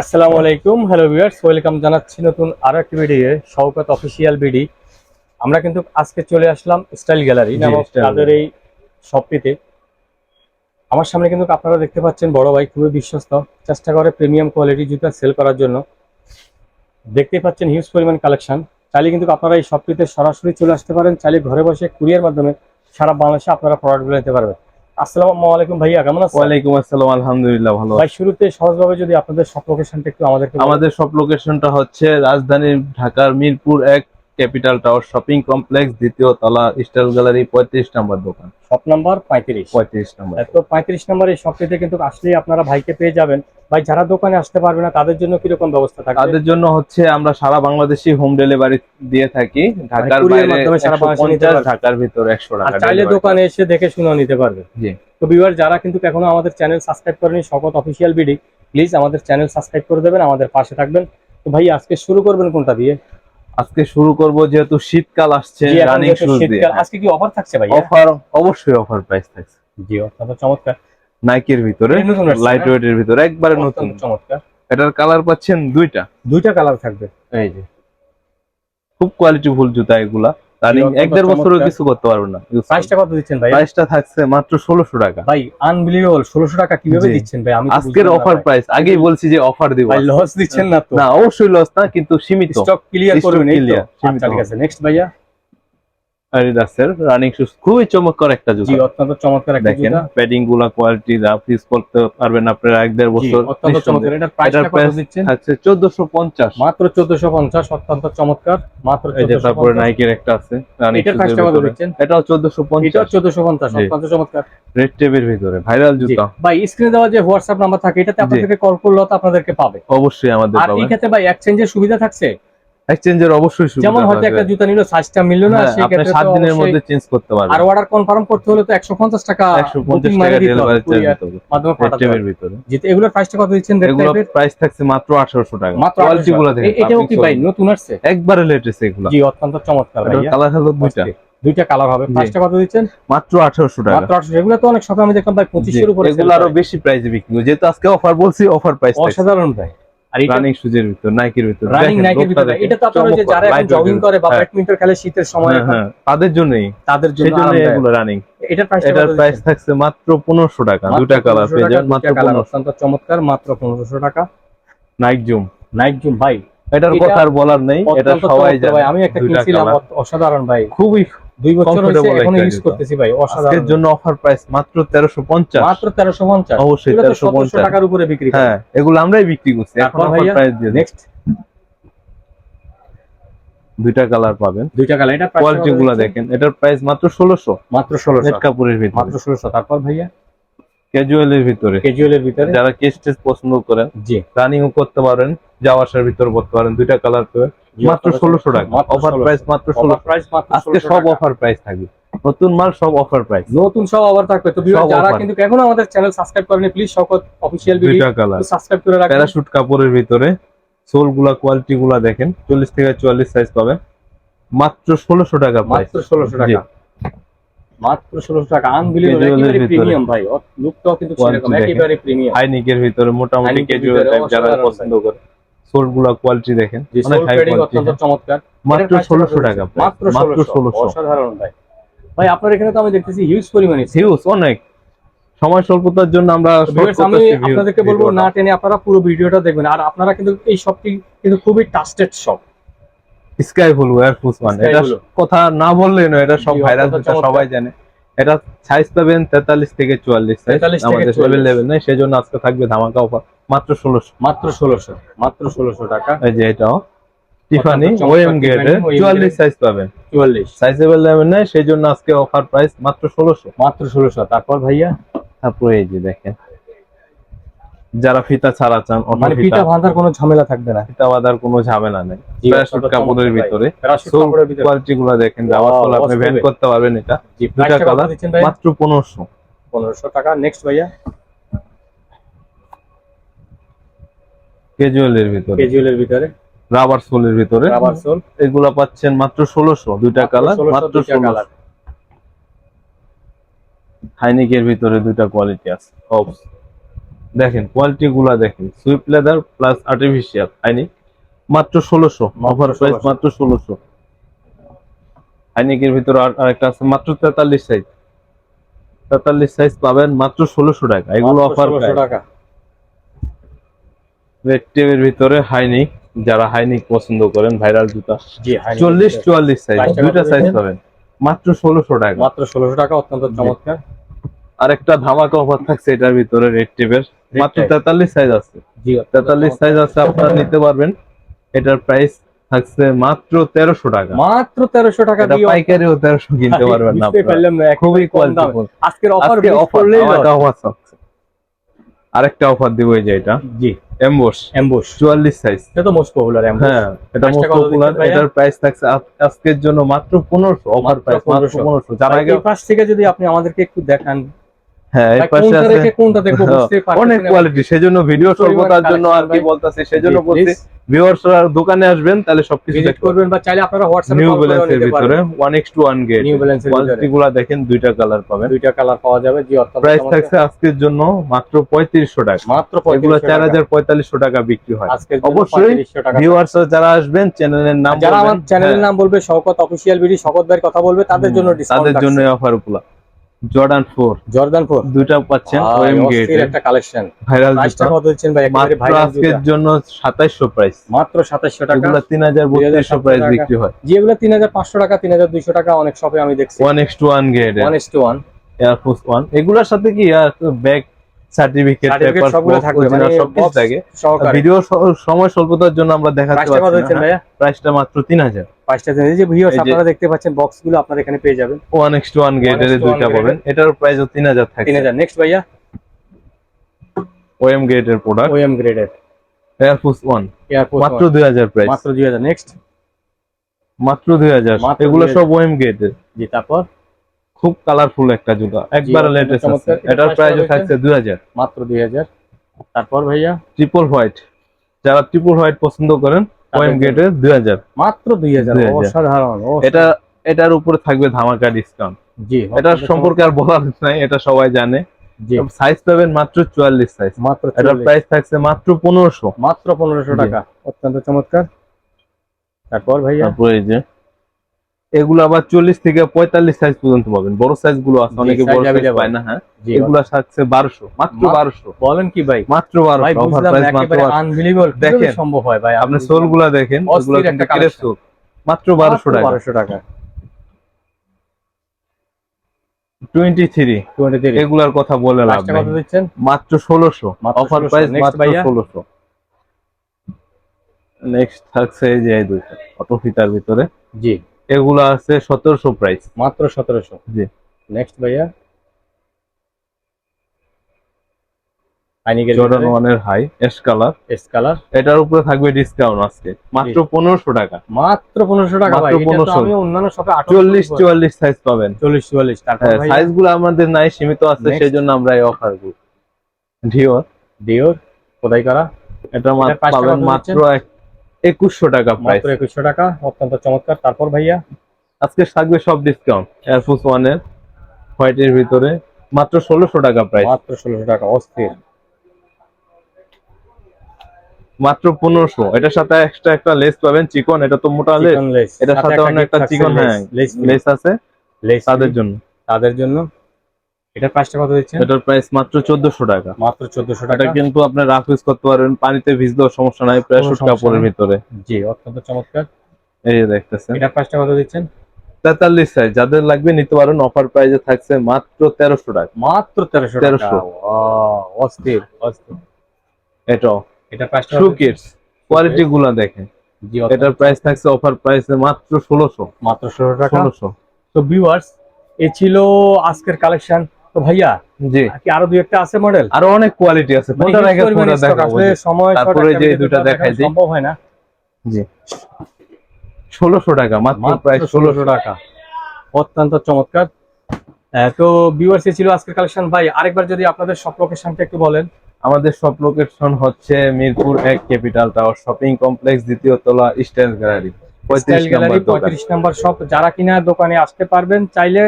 আসসালামু আলাইকুম। Hello viewers welcome জানাচ্ছি নতুন আরও একটি ভিডিও শওকত অফিসিয়াল বিডি আমরা কিন্তু আজকে চলে আসলাম স্টাইল গ্যালারি নামক তাদের এই শপটিতে আমার সামনে কিন্তু আপনারা দেখতে পাচ্ছেন বড় ভাই খুবই বিশ্বস্ত। চেষ্টা করে প্রিমিয়াম কোয়ালিটি জুতা সেল করার জন্য। দেখতেই পাচ্ছেন হিউজ পরিমাণ কালেকশন চাইলে কিন্তু আপনারা এই শপটিতে সরাসরি চলে আসতে পারেন। চাইলে ঘরে বসে কুরিয়ার মাধ্যমে সারা বাংলাদেশে আপনারা প্রোডাক্টগুলো নিতে পারবেন। আসসালামু আলাইকুম ভাইয়া কেমন আছেন? ওয়ালাইকুম আসসালাম আলহামদুলিল্লাহ ভালো ভাই শুরুতে সহজভাবে যদি আপনাদের সব লোকেশনটা একটু আমাদেরকে আমাদের সব লোকেশনটা হচ্ছে রাজধানী ঢাকার মিরপুর এক ক্যাপিটাল টাওয়ার শপিং কমপ্লেক্স দ্বিতীয় তলা স্টাইল গ্যালারি পঁয়ত্রিশ নম্বর দোকান। শপ নাম্বার পঁয়ত্রিশ। পঁয়ত্রিশ নম্বর তো পঁয়ত্রিশ নম্বর এই শপটিতে কিন্তু আসলেই আপনারা ভাইকে পেয়ে যাবেন। ভাই যারা দোকানে আসতে পারবে না তাদের জন্য কীরকম ব্যবস্থা থাকে তাদের জন্য হচ্ছে আমরা সারা বাংলাদেশে হোম ডেলিভারি দিয়ে থাকি। ঢাকার বাইরে মাধ্যমে সারা বাংলাদেশে নিতে 150, ঢাকার ভিতরে একশো টাকা চাইলে দোকানে এসে দেখে শুনে নিতে পারবে। জি। তো বিবার যারা কিন্তু এখনও আমাদের চ্যানেল সাবস্ক্রাইব করেনি শকত অফিসিয়াল বিডি প্লিজ আমাদের চ্যানেল সাবস্ক্রাইব করে দেবেন আমাদের পাশে থাকবেন। তো ভাই আজকে শুরু করবেন কোনটা দিয়ে? আজকে শুরু করব যেহেতু শীতকাল আসছে রানিং শুজ দিয়ে। আজকে কি অফার থাকছে ভাই অফার অবশ্যই অফার প্রাইস থাকছে। জি অত্যন্ত চমৎকার। নাইকের ভিতরে লাইট ওয়েট ওয়েটের ভিতরে একবারে নতুন। চমৎকার। এটার কালার পাচ্ছেন দুইটা। দুইটা কালার থাকবে। এই যে। খুব কোয়ালিটিফুল জুতা এগুলা। রানিং এক দেড় বছরও কিছু করতে পারব না। প্রাইসটা কত দিচ্ছেন ভাই? প্রাইসটা থাকছে মাত্র ষোলোশো টাকা। ভাই আনবিলিভেবল ষোলোশো টাকা কীভাবে দিচ্ছেন ভাই? আমি আজকের অফার প্রাইস আগেই বলছি যে অফার দিব। ভাই লস দিচ্ছেন না তো। না অবশ্যই লস না কিন্তু সীমিত। স্টক ক্লিয়ার করবেন এই তো। আচ্ছা ঠিক আছে নেক্সট ভাইয়া। অ্যাডিডাসের রানিং শুজ খুবই চমৎকার একটা জি অত্যন্ত চমৎকার একটা দেখেন প্যাডিংগুলা কোয়ালিটি ইউজ করতে পারবেন আপনারা এক দেড় জি, বছর অত্যন্ত চমৎকার। এটার প্রাইসটা কত দিচ্ছেন? চোদ্দশো পঞ্চাশ। মাত্র 1450 অত্যন্ত চমৎকার। মাত্র এই যে তারপরে নাইকের একটা আছে রানিং এটার প্রাইসটা কত দিচ্ছেন? এটাও চোদ্দশো এটাও পঞ্চাশ 1450 জি। অত্যন্ত চমৎকার। রেড টেপের ভিতরে ভাইরাল। জুতা। ভাই স্ক্রিনে দেওয়া যে হোয়াটসঅ্যাপ নাম্বার থাকে এটাতে আপনাদেরকে কল করলে তো আপনাদেরকে পাবে। অবশ্যই আমাদের আর এই ক্ষেত্রে ভাই এক্সচেঞ্জের সুবিধা থাকছে? এক্সচেঞ্জের অবশ্যই সুবিধা যেমন হয়তো। একটা জুতা নিল সাইজটা মিললো না হ্যাঁ, সেই ক্ষেত্রে সাত দিনের মধ্যে চেঞ্জ করতে পারবেন। আর অর্ডার কনফার্ম করতে হলে তো 150 টাকা একশো booking পঞ্চাশ মাইনে টাকা ডেলিভারি চার্জ দিতে হবে। মাধ্যমে পাঠাতে হবে। ভিতরে। তো এগুলোর প্রাইসটা কত দিচ্ছেন? রেড এগুলো প্রাইস থাকছে মাত্র আঠারোশো টাকা। মাত্র কোয়ালিটি গুলো 800 দেখেন এটাও কি ভাই নতুন আসছে? একবারে লেটেস্ট এগুলো। জি অত্যন্ত চমৎকার ভাইয়া। কালার হলো দুইটা। দুইটা কালার হবে। প্রাইসটা কত দিচ্ছেন? মাত্র আঠারোশো টাকা। মাত্র 800 এগুলো তো অনেক শপে আমি দেখলাম ভাই 25 এর উপরে এগুলো আরও বেশি প্রাইসে বিক্রি করে যেহেতু আজকে অফার বলছি অফার প্রাইস অসাধারণ ভাই। আর রানিং শুজের ভিতর নাইকের ভিতর। রানিং নাইকের লোকটা এটা তো আপনারা যে যারা এখন জগিং করে বা হ্যাঁ, ব্যাডমিন্টন খেলে শীতের সময় হ্যাঁ, হ্যাঁ, তাদের জন্যই। তাদের জন্য সেই জন্য আরামদায়ক। এগুলো রানিং এটার প্রাইসটা এটার প্রাইস থাকছে মাত্র পনেরোশো টাকা। দুটা কালার পেয়ে যাবেন মাত্র চমৎকার মাত্র 1500 টাকা। নাইক জুম নাইট জুম ভাই এটার কথা আর বলার নেই এটা সবাই জানে আমি একটা কিনছিলাম অসাধারণ ভাই। খুবই দুই বছর হয়েছে এখন ইউজ করতেছি ভাই অসাধারণ। এর জন্য অফার প্রাইস মাত্র তেরোশো পঞ্চাশ। মাত্র 1350 অবশ্যই 1350 টাকার উপরে বিক্রি হ্যাঁ এগুলো আমরাই বিক্রি করছি। এখন অফার প্রাইস দিয়ে নেক্সট দুইটা কালার পাবেন। দুইটা কালার এটা কোয়ালিটি গুলো দেখেন এটার প্রাইস মাত্র ষোলোশো। মাত্র নেট 1600 কাপড়ের ভিতরে। মাত্র 1600 তারপর ভাইয়া? ক্যাজুয়ালের ভিতরে। ক্যাজুয়ালের ভিতরে। যারা কেস পছন্দ করেন জি। রানিং করতে পারেন যাওয়া আসার ভিতরে পড়তে পারেন দুইটা কালার পেয়ে মাত্র ষোলোশো টাকা। অফার প্রাইস মাত্র অফার ষোলোশো। প্রাইস আজকে সব অফার প্রাইস থাকবে। নতুন মাল সব অফার প্রাইস নতুন সব আবার থাকবে। তো যারা কিন্তু এখনও আমাদের চ্যানেল সাবস্ক্রাইব করেনি প্লিজ শকত অফিসিয়াল ভিডিও দুইটা কালার সাবস্ক্রাইব করে রাখবেন প্যারাশুট কাপড়ের ভিতরে সোলগুলা কোয়ালিটি গুলা দেখেন। চল্লিশ থেকে চুয়াল্লিশ সাইজ পাবেন। মাত্র ষোলোশো টাকা মাত্র 1600 টাকা। মাত্র 1600 টাকা। আনবিলিভেবল। প্রিমিয়াম ভাই। লুকটাও কিন্তু সেরকম একেবারে প্রিমিয়াম হাইনিকের ভিতরে মোটামুটি ক্যাজুয়াল টাইপ যারা পছন্দ করে কোয়ালিটি দেখেন। অনেক হাই কোয়ালিটি অত্যন্ত চমৎকার। মাত্র টাকা মাত্র মাত্র 1600 ষোলোশো। অসাধারণ ভাই। ভাই আপনার এখানে তো আমি দেখতেছি হিউজ পরিমাণে। হিউজ অনেক। সময় স্বল্পতার জন্য আমরা আমি আপনাদেরকে বলব না টেনে আপনারা পুরো ভিডিওটা দেখবেন। আর আপনারা কিন্তু এই শপটি কিন্তু খুবই trusted shop sky blue air force one এটা কথা না বললেই না এটা সব ভাইরাল চমৎকার। সবাই জানে। এটা সাইজ পাবেন তেতাল্লিশ থেকে চুয়াল্লিশ সাইজ আমাদের লেভেল লেভেল নেই সেই জন্য আজকে থাকবে ধামাকা অফার মাত্র ষোলোশো। মাত্র ষোলোশো মাত্র ষোলোশো টাকা। এই যে এটাও। টিফানি ওএম গেটে OM চুয়াল্লিশ সাইজ পাবেন। চুয়াল্লিশ। সাইজেবল লেভেল নেই সেই জন্য আজকে অফার প্রাইস মাত্র ষোলোশো। মাত্র ষোলোশো তারপর ভাইয়া? তারপরে এই যে দেখেন। যারা ফিতা ছাড়া চান মানে ফিতা বাঁধার কোনো ঝামেলা থাকবে না। ফিতা বাঁধার কোনো ঝামেলা নেই। জি, প্যারাশুট কাপড়ের ভিতরে। কোয়ালিটি গুলো দেখেন যাওয়ার ফলে আপনি ভ্যান করতে পারবেন এটা। দুটা কালার মাত্র পনেরোশো। পনেরোশো টাকা। নেক্সট ভাইয়া। ক্যাজুয়ালের ভিতরে। ক্যাজুয়ালের ভিতরে। রাবার সোলের ভিতরে। রাবার সোল এগুলা পাচ্ছেন মাত্র ষোলোশো। দুইটা কালার 1600 মাত্র দুইটা ষোলোশো। colour। হাইনিকের ভিতরে দুইটা কোয়ালিটি আছে। হবস দেখেন কোয়ালিটি গুলা দেখেন সুইপ লেদার প্লাস আর্টিফিশিয়াল আইনি? মাত্র ষোলোশো অফার প্রাইস মাত্র ষোলোশো। আইনিকের ভিতরে আর আরেকটা আছে মাত্র তেতাল্লিশ সাইজ তেতাল্লিশ সাইজ পাবেন মাত্র ষোলোশো টাকা এগুলো অফার 1600 টাকা। রেড টেপের ভিতরে হাইনিক যারা হাইনিক পছন্দ করেন ভাইরাল জুতা। চল্লিশ চুয়াল্লিশ সাইজ দুইটা সাইজ পাবেন মাত্র ষোলোশো টাকা। মাত্র ষোলোশো টাকা অত্যন্ত চমৎকার। আরেকটা ধামাকা অফার থাকছে এটার ভিতরে রেড টেপের মাত্র তেতাল্লিশ সাইজ আছে। জি তেতাল্লিশ সাইজ আছে আপনারা নিতে পারবেন। এটার প্রাইস থাকছে মাত্র তেরোশো টাকা। মাত্র তেরোশো টাকা পাইকারিও তেরোশো কিনতে পারবেন না খুবই কোয়ালিটি আজকের অফার অফার আরেকটা অফার দিব এই যে এটা। জি। এমবোস অ্যাম্বুশ চুয়াল্লিশ সাইজ এটা তো মোস্ট পপুলার অ্যাম্বুশ হ্যাঁ এটা মোস্ট পপুলার এটার প্রাইস থাকছে আজকের জন্য মাত্র পনেরোশো অফার প্রাইস মাত্র 1500 পনেরোশো। যার আগে পাশ থেকে যদি আপনি আমাদেরকে একটু দেখান হ্যাঁ পাশে আছে হ্যাঁ, বুঝতেই পারতেছি অনেক কোয়ালিটি সেজন্য ভিডিও পরিমাণ স্বল্পতার জন্য আর কি ভাই। সেজন্য বলছি ভিউয়ার্সরা দোকানে আসবেন তাহলে সবকিছু করবেন বা চাইলে আপনারা হোয়াটসঅ্যাপে নিউ ব্যালেন্সের ভিতরে পারবেন one X two one get new ব্যালেন্সের কোয়ালিটি দেখেন দুইটা কালার পাবেন। দুইটা কালার পাওয়া যাবে জি অত্যন্ত প্রাইস থাকছে আজকের জন্য মাত্র পঁয়ত্রিশশো টাকা। মাত্র এগুলো 3500 চার টাকা। হাজার পঁয়তাল্লিশশো টাকা বিক্রি হয়। অবশ্যই যারা আসবেন চ্যানেলের নাম যারা আমার চ্যানেলের নাম বলবে শওকত অফিসিয়াল বিডি শওকত ভাইয়ের কথা বলবে তাদের জন্য ডিসকাউন্ট তাদের জন্য অফারগুলা। জর্ডান 4 জর্ডান 4 দুটো পাচ্ছেন ওএম গেট একটা কালেকশন ভাইরাল প্রাইসটা কত দিচ্ছেন ভাই আজকের জন্য 2700 প্রাইস মাত্র 2700 টাকা। এগুলো 3200 প্রাইস বিক্রি হয়। যেগুলো 3500 টাকা 3200 টাকা অনেক শপে আমি দেখছি। 1:1 গ্রেড 1:1 এয়ারফোর্স 1 এগুলোর সাথে কি ব্যাগ সার্টিফিকেট পেপার সবগুলো থাকবে মানে থাকে। ভিডিও সময় স্বল্পতার জন্য আমরা দেখাতে পারছি না। প্রাইসটা মাত্র 3000 যে আপনারা দেখতে পাচ্ছেন বক্সগুলো আপনারা এখানে পেয়ে যাবেন। ওয়ান এক্স টু ওয়ান দুইটা পাবেন। এটার প্রাইস তিন হাজার থাকে তিন হাজার। নেক্সট ভাইয়া। ওএম গ্রেডের প্রোডাক্ট ওএম গ্রেডের এয়ারফোর্স ওয়ান মাত্র দুই হাজার প্রাইস মাত্র দুই হাজার। নেক্সট মাত্র দুই হাজার। এগুলো সব ওএম গ্রেডের জি তারপর? খুব কালারফুল একটা জুতা। একবার লেটেস্ট এটার প্রাইস থাকছে 2000 মাত্র 2000 তারপর ভাইয়া? ট্রিপল হোয়াইট যারা ট্রিপল হোয়াইট পছন্দ করেন ওএম গেটে গেটের দুই হাজার। মাত্র 2000 2000 অসাধারণ এটা এটার উপরে থাকবে ধামাকা ডিসকাউন্ট জি এটার সম্পর্কে আর বলার নাই এটা সবাই জানে। সাইজ পাবেন মাত্র চুয়াল্লিশ সাইজ মাত্র এটার প্রাইস থাকছে মাত্র পনেরোশো। মাত্র 1500 টাকা। অত্যন্ত চমৎকার। তারপর ভাইয়া? তারপরে এই যে এগুলো আবার চল্লিশ থেকে পঁয়তাল্লিশ সাইজ পর্যন্ত পাবেন। বড় সাইজগুলো আছে অনেকে বড় সাইজ পায় না হ্যাঁ? এগুলো থাকছে বারোশো মাত্র বারোশো। বলেন কি ভাই? মাত্র ভাই বারোশো দেখেন। সম্ভব হয় ভাই আপনি সোলগুলা দেখেন মাত্র বারোশো টাকা। 1200 টাকা। টোয়েন্টি থ্রি এগুলার কথা বলে লাভ মাত্র ষোলোশো। অফার প্রাইস মাত্র ষোলোশো। নেক্সট থাকছে এই যে দুইটা অটো ফিতার ভিতরে। জি। এগুলো আছে সতেরোশো প্রাইস মাত্র 1700 জি। নেক্সট ভাইয়া। জর্ডান ওয়ানের high S colour S colour এটার উপরে থাকবে ডিসকাউন্ট আজকে। মাত্র পনেরোশো টাকা। মাত্র 1500 টাকা ভাই মাত্র এটা তো 1500 আমি অন্যান্য শপে চল্লিশ চুয়াল্লিশ সাইজ পাবেন। 40 44 তারপর হ্যাঁ সাইজগুলো আমাদের নাই সীমিত আছে সেই জন্য আমরা এই অফারগুলো। ডিওর ডিওর করা? এটা পাবেন মাত্র একুশশো টাকা প্রাইস মাত্র 2100 টাকা অত্যন্ত চমৎকার। তারপর ভাইয়া? আজকে থাকবে সব ডিসকাউন্ট এয়ারফোর্স ওয়ানের হোয়াইটের ভিতরে মাত্র ষোলোশো টাকা প্রাইস মাত্র 1600 টাকা অস্থির। মাত্র পনেরোশো। এটার সাথে এক্সট্রা একটা লেস পাবেন চিকন এটা তো মোটা লেস এটার সাথে অনেক একটা চিকন হ্যাঁ লেস লেস আছে। লেস তাদের জন্য। তাদের জন্য। এটার প্রাইসটা কত দিচ্ছেন? এটার প্রাইস মাত্র চোদ্দশো টাকা। মাত্র 1400 টাকা। কিন্তু আপনি রাফ ইউজ করতে পারবেন পানিতে ভিজলেও সমস্যা নাই প্রায় শুট কাপড়ের ভিতরে। জি অত্যন্ত চমৎকার। এই যে দেখতেছেন। এটার প্রাইসটা কত দিচ্ছেন? তেতাল্লিশ সাইজ যাদের লাগবে নিতে পারেন অফার প্রাইসে থাকছে মাত্র তেরোশো টাকা। মাত্র 1300 টাকা। 1300 অস্থির অস্থির। এটাও। এটার প্রাইসটা ট্রু কিডস কোয়ালিটি গুলা দেখেন। জি এটার প্রাইস থাকছে অফার প্রাইসে মাত্র ষোলোশো। মাত্র 16 টাকা। ষোলোশো। তো ভিউয়ার্স এ ছিল আজকের কালেকশন তো ভাইয়া জি। কি আরও দুই একটা আছে মডেল আরও অনেক কোয়ালিটি আছে। কোনটা রেখে কোনটা দেখাবো সময় তারপরে যে তো দেখাই দিই। সম্ভব হয় না। জি। ষোলোশো টাকা মাত্র প্রাইস ষোলোশো। টাকা। অত্যন্ত চমৎকার। তো ভিউয়ার্স ছিল আজকের কালেকশন ভাই আরেকবার যদি আপনাদের সব লোকেশনটা একটু বলেন। আমাদের সব লোকেশন হচ্ছে মিরপুর এক ক্যাপিটাল টাওয়ার শপিং কমপ্লেক্স দ্বিতীয় তলা স্টাইল গ্যালারি পঁয়ত্রিশ নম্বর শপ যারা কিনা দোকানে আসতে পারবেন চাইলে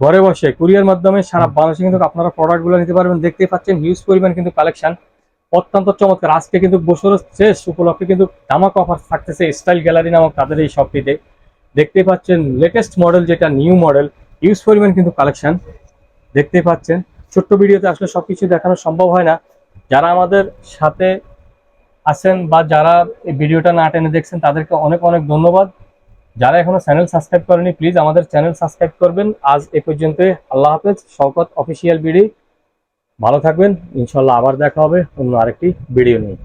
ঘরে বসে কুরিয়ার মাধ্যমে সারা বাংলাদেশে কিন্তু আপনারা প্রোডাক্টগুলো নিতে পারবেন। দেখতেই পাচ্ছেন হিউজ পরিমাণ কিন্তু কালেকশন অত্যন্ত চমৎকার। আজকে কিন্তু বছরের শেষ উপলক্ষে কিন্তু ধামাক অফার থাকতেছে স্টাইল গ্যালারি নামক তাদের এই শপটিতে দেখতেই পাচ্ছেন লেটেস্ট মডেল যেটা নিউ মডেল ইউজ পরিমাণ কিন্তু কালেকশন দেখতেই পাচ্ছেন, ছোট্ট ভিডিওতে আসলে সব কিছু দেখানো সম্ভব হয় না। যারা আমাদের সাথে আছেন বা যারা এই ভিডিওটা না টেনে দেখছেন, তাদেরকে অনেক অনেক ধন্যবাদ। যারা এখনও চ্যানেল সাবস্ক্রাইব করেনি প্লিজ আমাদের চ্যানেল সাবস্ক্রাইব করবেন। আজ এ পর্যন্ত আল্লাহ হাফেজ। শওকত অফিসিয়াল বিডি ভালো থাকবেন। ইনশাল্লাহ আবার দেখা হবে অন্য আরেকটি ভিডিও নিয়ে।